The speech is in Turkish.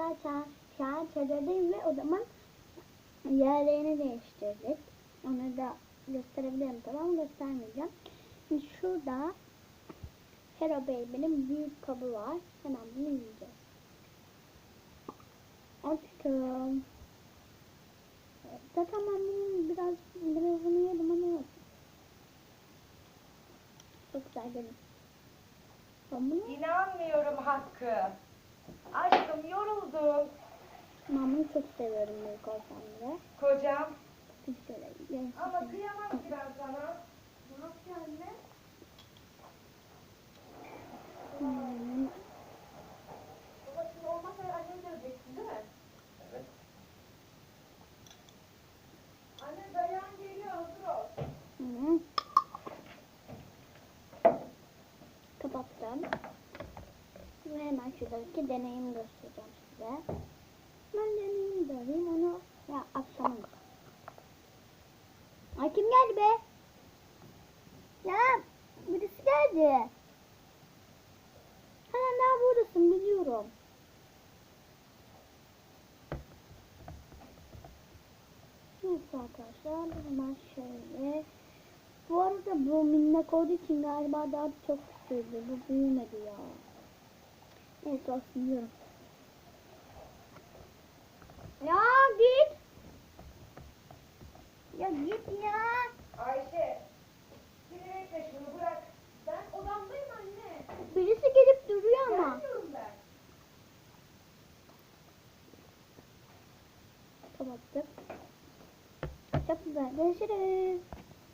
an, şu an çadırdayım ve odamın yerlerini değiştirdik. Onu da gösterebilirim tabii ama göstermeyeceğim. Şimdi şurada Hero Baby'nin büyük kabı var. Hemen bunu yiyeceğiz. Açtım. Zaten ben bunun biraz birazını yedim ama yok. Çok güzel gelin. Bunu, İnanmıyorum Hakkı. Aşkım yoruldum. bunu çok seviyorum büyük olsam bile. Kocam. Bir şöyle. Ama kıyamam ki ben sana. Ne yapıyor anne? Hmm. Baba şimdi olmazsa annemi döveceksin değil mi? Evet. Anne dayan geliyor hazır ol. Hı. Kapattım. Ve hemen şuradaki deneyimi göstereceğim size. Ben deneyimi de alayım onu. Ya akşam. Ay kim geldi be? Ya birisi geldi. Hemen daha buradasın biliyorum. Neyse arkadaşlar hemen şöyle. Bu arada bu minnak olduğu için galiba daha çok sürdü. Bu büyümedi ya. Olsun diyorum. Ya git. Ya git ya. Ayşe. Sinir etme şunu bırak. Ben odamdayım anne. Birisi gelip duruyor ama. Gelmiyorum ben. Kapattık. Çok güzel. Görüşürüz.